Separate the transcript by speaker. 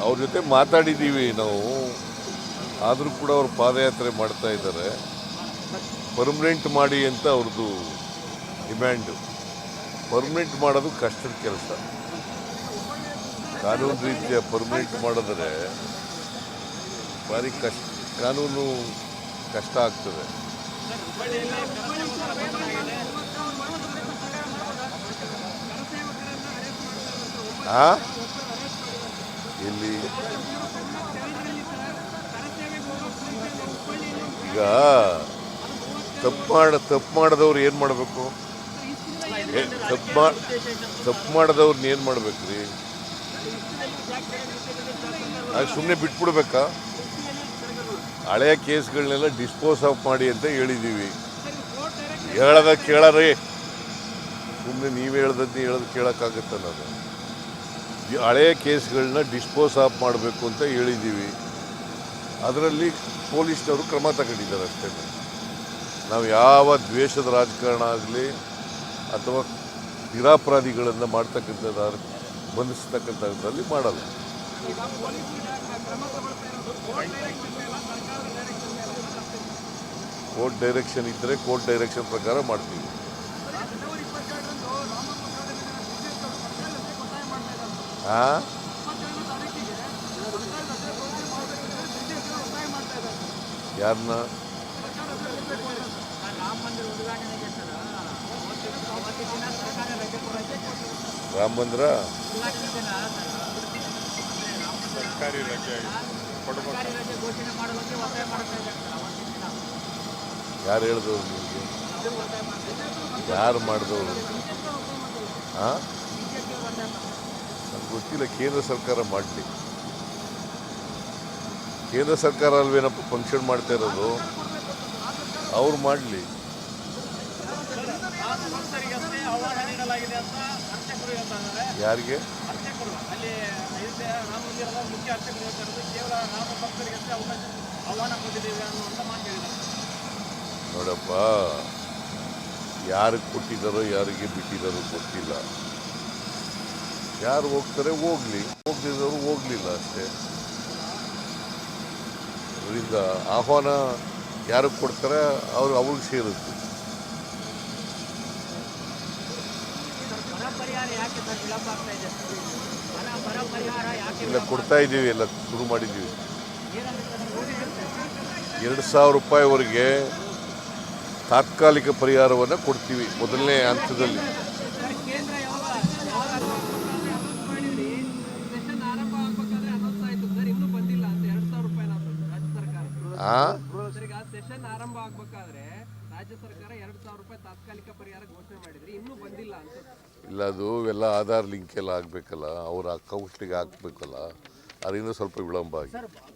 Speaker 1: ಅವ್ರ ಜೊತೆ ಮಾತಾಡಿದ್ದೀವಿ ನಾವು. ಆದರೂ ಕೂಡ ಅವರು ಪಾದಯಾತ್ರೆ ಮಾಡ್ತಾ ಇದ್ದಾರೆ. ಪರ್ಮನೆಂಟ್ ಮಾಡಿ ಅಂತ ಅವ್ರದ್ದು ಡಿಮ್ಯಾಂಡು ಪರ್ಮನೆಂಟ್ ಮಾಡೋದು ಕಷ್ಟದ ಕೆಲಸ. ಕಾನೂನು ರೀತಿಯ ಪರ್ಮನೆಂಟ್ ಮಾಡಿದ್ರೆ ಭಾರಿ ಕಷ್ಟ, ಕಾನೂನು ಕಷ್ಟ ಆಗ್ತದೆ. ಆ? ಇಲ್ಲಿ ಈಗ ತಪ್ಪು ಮಾಡ, ತಪ್ಪು ಮಾಡಿದವ್ರು ಏನು ಮಾಡಬೇಕು? ತಪ್ಪು ಮಾ, ತಪ್ಪು ಮಾಡಿದವ್ರನ್ನ ಏನು ಮಾಡ್ಬೇಕು ರೀ ಸುಮ್ಮನೆ ಬಿಟ್ಬಿಡ್ಬೇಕಾ? ಹಳೆಯ ಕೇಸ್ಗಳನ್ನೆಲ್ಲ ಡಿಸ್ಪೋಸ್ ಆಫ್ ಮಾಡಿ ಅಂತ ಹೇಳಿದ್ದೀವಿ ಹೇಳದ ಕೇಳರಿ ಸುಮ್ಮನೆ ನೀವು ಹೇಳ್ದಂತ ಹೇಳೋದು ಕೇಳೋಕ್ಕಾಗತ್ತಲ್ಲ ಅದು. ಹಳೆಯ ಕೇಸ್ಗಳನ್ನ ಡಿಸ್ಪೋಸ್ ಆಫ್ ಮಾಡಬೇಕು ಅಂತ ಹೇಳಿದ್ದೀವಿ. ಅದರಲ್ಲಿ ಪೊಲೀಸ್ನವರು ಕ್ರಮ ತಗೊಂಡಿದ್ದಾರೆ ಅಷ್ಟೇ. ನಾವು ಯಾವ ದ್ವೇಷದ ರಾಜಕಾರಣ ಆಗಲಿ ಅಥವಾ ನಿರಾಪರಾಧಿಗಳನ್ನು ಮಾಡ್ತಕ್ಕಂಥದ್ದು ಬಂಧಿಸ್ತಕ್ಕಂಥದ್ರಲ್ಲಿ ಮಾಡಲ್ಲ. ಕೋರ್ಟ್ ಡೈರೆಕ್ಷನ್ ಇದ್ದರೆ ಕೋರ್ಟ್ ಡೈರೆಕ್ಷನ್ ಪ್ರಕಾರ ಮಾಡ್ತೀವಿ. ಹಾಂ ಯಾರನ್ನ ರಾಮ ಮಂದಿರ? ಯಾರು ಹೇಳಿದವ್ರು ನಿಮಗೆ? ಯಾರು ಮಾಡಿದವರು? ಹಾಂ ನನಗೆ ಗೊತ್ತಿಲ್ಲ, ಕೇಂದ್ರ ಸರ್ಕಾರ ಮಾಡಲಿ. ಕೇಂದ್ರ ಸರ್ಕಾರ ಅಲ್ವೇನಪ್ಪ ಫಂಕ್ಷನ್ ಮಾಡ್ತಾ ಇರೋದು? ಅವ್ರು ಮಾಡಲಿ. ಯಾರಿಗೆ? ನೋಡಪ್ಪ, ಯಾರಿಗೆ ಕೊಟ್ಟಿದ್ದಾರೋ, ಯಾರಿಗೆ ಬಿಟ್ಟಿದ್ದಾರೋ ಗೊತ್ತಿಲ್ಲ. ಯಾರು ಹೋಗ್ತಾರೆ, ಹೋಗ್ಲಿ. ಹೋಗ್ದಿದ್ದವರು ಹೋಗ್ಲಿಲ್ಲ ಅಷ್ಟೇ. ಅದರಿಂದ ಆಹ್ವಾನ ಯಾರಿಗೆ ಕೊಡ್ತಾರೆ, ಅವ್ರು ಅವ್ರಿಗೆ ಸೇರುತ್ತೆ. ಇಲ್ಲ, ಕೊಡ್ತಾ ಇದ್ದೀವಿ ಎಲ್ಲ, ಶುರು ಮಾಡಿದ್ದೀವಿ. ಎರಡು ಸಾವಿರ ರೂಪಾಯಿವರೆಗೆ ತಾತ್ಕಾಲಿಕ ಪರಿಹಾರವನ್ನು ಕೊಡ್ತೀವಿ ಮೊದಲನೇ ಹಂತದಲ್ಲಿ. ಇಲ್ಲ ಅದು ಎಲ್ಲ ಆಧಾರ್ ಲಿಂಕ್ ಎಲ್ಲ ಆಗಬೇಕಲ್ಲ ಅವ್ರ ಅಕೌಂಟ್ಗೆ ಹಾಕ್ಬೇಕಲ್ಲ ಅದರಿಂದ ಸ್ವಲ್ಪ ವಿಳಂಬ ಆಗಿ